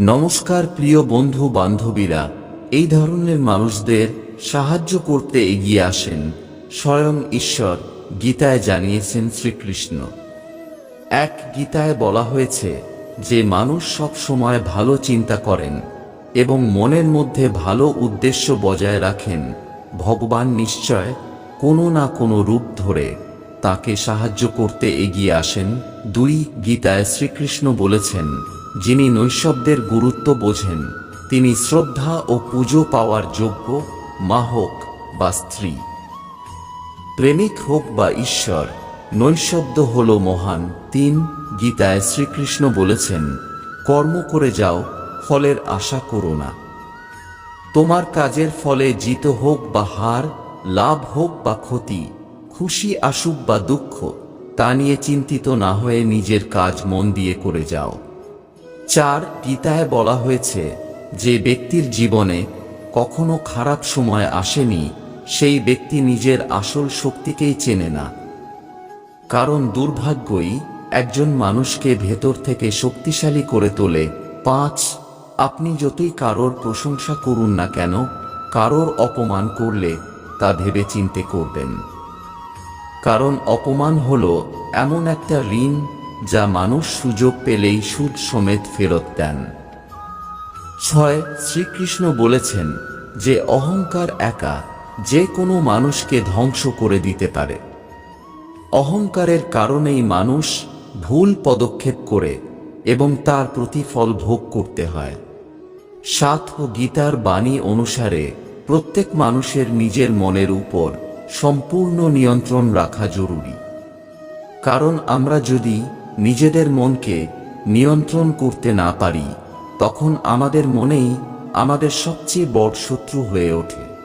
নমস্কার প্রিয় বন্ধু বান্ধবীরা, এই ধরনের মানুষদের সাহায্য করতে এগিয়ে আসেন স্বয়ং ঈশ্বর গীতায় জানিয়েছেন শ্রীকৃষ্ণ। এক গীতায় বলা হয়েছে যে মানুষ সব সময় ভালো চিন্তা করেন এবং মনের মধ্যে ভালো উদ্দেশ্য বজায় রাখেন। ভগবান নিশ্চয় কোনো না কোনো রূপ ধরে তাকে সাহায্য করতে এগিয়ে আসেন দুই গীতায় শ্রীকৃষ্ণ বলেছেন। যিনি নৈশব্দের গুরুত্ব বোঝেন, তিনি শ্রদ্ধা ও পুজো পাওয়ার যোগ্য মা হোক বা স্ত্রী। প্রেমিক হোক বা ঈশ্বর, নৈশব্দ হল মহান তিন গীতায় শ্রীকৃষ্ণ বলেছেন, কর্ম করে যাও, ফলের আশা করো না। তোমার কাজের ফলে জিত হোক বা হার, লাভ হোক বা ক্ষতি, খুশি আসুক বা দুঃখ, তা নিয়ে চিন্তিত না হয়ে নিজের কাজ মন দিয়ে করে যাও। চার গীতায় বলা হয়েছে, যে ব্যক্তির জীবনে কখনো খারাপ সময় আসেনি, সেই ব্যক্তি নিজের আসল শক্তিকেই চেনে না। কারণ দুর্ভাগ্যই একজন মানুষকে ভেতর থেকে শক্তিশালী করে তোলে। পাঁচ, আপনি যতই কারোর প্রশংসা করুন না কেন, কারোর অপমান করলে তা ভেবে চিনতে করবেন। কারণ অপমান হলো এমন একটা ঋণ যা মানুষ সুযোগ পেলেই সুদ সমেত ফেরত দেন। ছয়, শ্রীকৃষ্ণ বলেছেন যে অহংকার একা যে কোনো মানুষকে ধ্বংস করে দিতে পারে। অহংকারের কারণেই মানুষ ভুল পদক্ষেপ করে এবং তার প্রতিফল ভোগ করতে হয়। সাত ও গীতার বাণী অনুসারে প্রত্যেক মানুষের নিজের মনের উপর সম্পূর্ণ নিয়ন্ত্রণ রাখা জরুরি। কারণ আমরা যদি নিজেদের মনকে নিয়ন্ত্রণ করতে না পারি, তখন আমাদের মনেই আমাদের সবচেয়ে বড় শত্রু হয়ে ওঠে।